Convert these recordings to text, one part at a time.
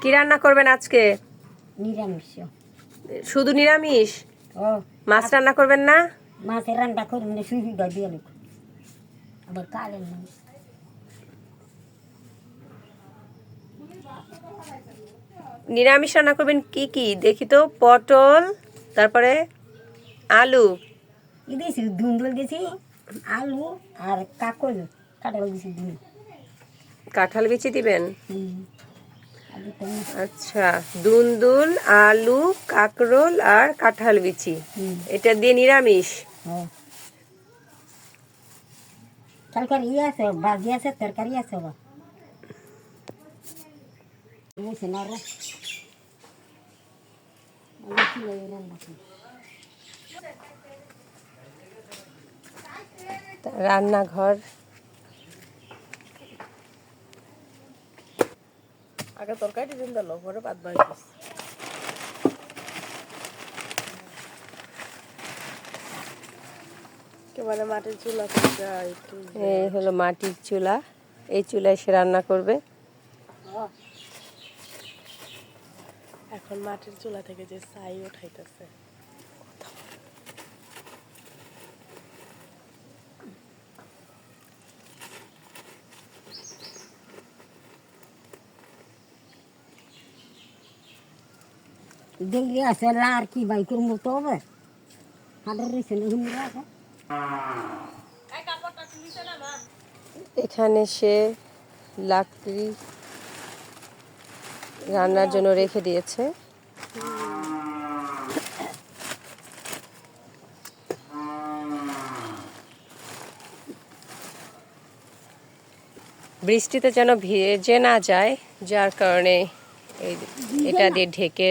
কি রান্না করবেন আজকে? নিরামিষ। শুধু নিরামিষ? ও মাছ রান্না করবেন না? মাছের রান্না করুন না সুবিধা দিয়ে লোক আবার কালের না নিরামিষ রান্না করবেন কি কি? দেখি তো পটল তারপরে আলু। দিয়েছি? ধুন্দল দিয়েছি আলু আর কাকল কাটাল দিয়েছি কাঁঠাল বিচি দিবেন। আচ্ছা দুন্দুল আলু কাকরোল আর কাঁঠাল বিচি। এটা দিয়ে নিরামিষ? তরকারি ইয়ে আছে ভাজি আছে তরকারি আছে? রান্নাঘর আগে তরকারি দিন দিল পরে বাদ বাড়ি মানে মাটির চুলা এই হলো মাটির চুলা এই চুলায় সে রান্না করবে। এখন মাটির চুলা থেকে যে ছাই উঠাইতেছে। দেখলি আর কি আছে? এখানে সে লাকড়ি রান্নার জন্য রেখে দিয়েছে। বৃষ্টিতে যেন ভিজে না যায়, যার কারণে এটা দিয়ে ঢেকে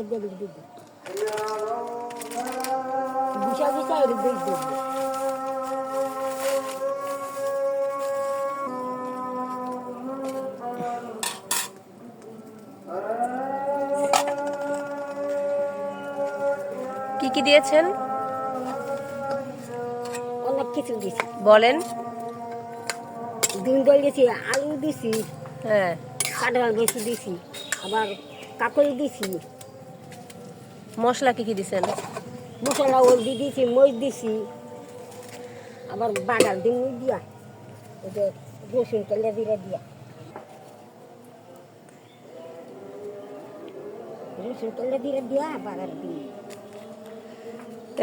দিকে বুঝা বুঝা এর দিকে দেখবে কি কি দিয়েছেন? অনেক কিছু দিছি বলেন। ডিম দল দিছি আলু দিছি হ্যাঁ। কাঁঠাল বেশি দিছি আবার কাকড়ি দিছি মশলা কি কি দিছেন? মশলা হলদি দিছি মই দিছি। আবার বাগাল মই দিয়া। রসুন তেলে দিলে দিয়া। রসুন তেলে দিলে দিয়া বাগাল দিন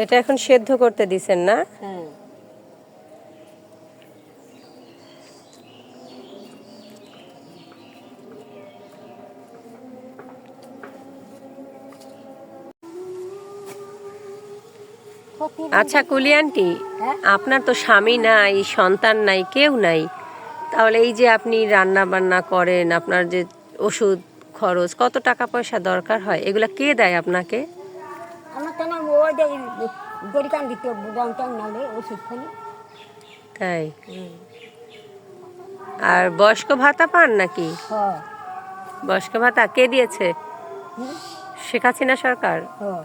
এটা এখন সেদ্ধ করতে দিছেন না? হ্যাঁ। আচ্ছা কুলি আন্টি হ্যাঁ? আপনার তো স্বামী নাই সন্তান নাই কেউ নাই। তাহলে এই যে আপনি রান্না বান্না করেন আপনার যে ওষুধ খরচ কত টাকা পয়সা দরকার হয়? এগুলা কে দেয় আপনাকে? তাই? আর বয়স্ক ভাতা পান নাকি? হ্যাঁ। বয়স্ক ভাতা কে দিয়েছে? শেখ হাসিনা সরকার? হ্যাঁ।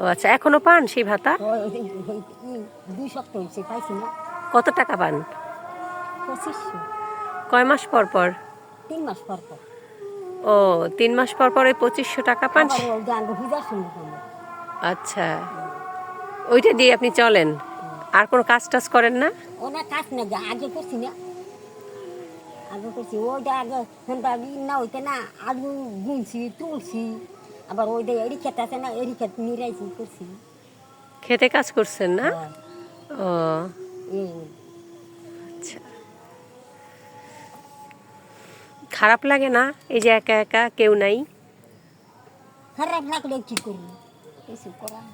ও আচ্ছা এখনও পান সেই ভাতা? দুই সপ্তাহ হয়েছে পাইছি না। কত টাকা পান? পঁচিশশো। কয় মাস পর পর? তিন মাস পর পর। ও তিন মাস পর পর ওই পঁচিশশো টাকা পান? আচ্ছা। ওইটা দিয়ে আপনি চলেন। আর কোনো কাজ টাজ করেন না? ওনা কাজ না আগে করছি না। আগে করছি ওইটা আগে না ওইটা না আলু গুনছি তুলছি। আবার ওইটা এড়ি খেতে আছে না এড়ি খেতে নিরাইছি করছি। খেতে কাজ করছেন না? হ্যাঁ, ও। আচ্ছা। খারাপ লাগে না? এই যে একা একা কেউ নাই? খারাপ লাগলে কি করব? কিছু করার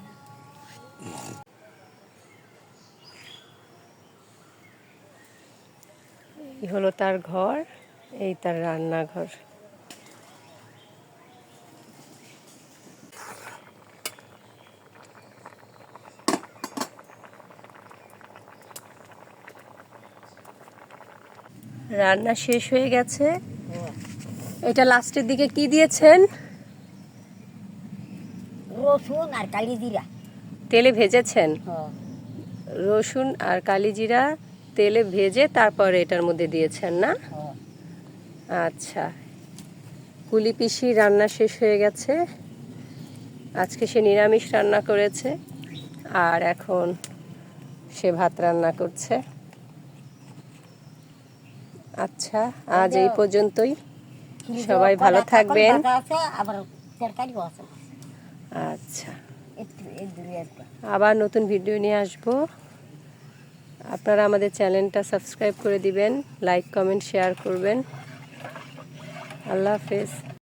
এই হলো তার ঘর এই তার রান্নাঘর। রান্না শেষ হয়ে গেছে। এটা লাস্টের দিকে কি দিয়েছেন? রসুন আর কালি জিরা তেলে ভেজেছেন? হ্যাঁ। রসুন আর কালিজিরা তেলে ভেজে তারপরে এটার মধ্যে দিয়েছেন না? হ্যাঁ। আচ্ছা। কুলি পিসি রান্না শেষ হয়ে গেছে। আজকে সে নিরামিষ রান্না করেছে। আর এখন সে ভাত রান্না করছে। আচ্ছা আজ এই পর্যন্তই। সবাই ভালো থাকবেন। আচ্ছা। আবার নতুন ভিডিও নিয়ে আসব। আপনারা আমাদের চ্যানেলটা সাবস্ক্রাইব করে দিবেন লাইক কমেন্ট শেয়ার করবেন। আল্লাহ হাফেজ।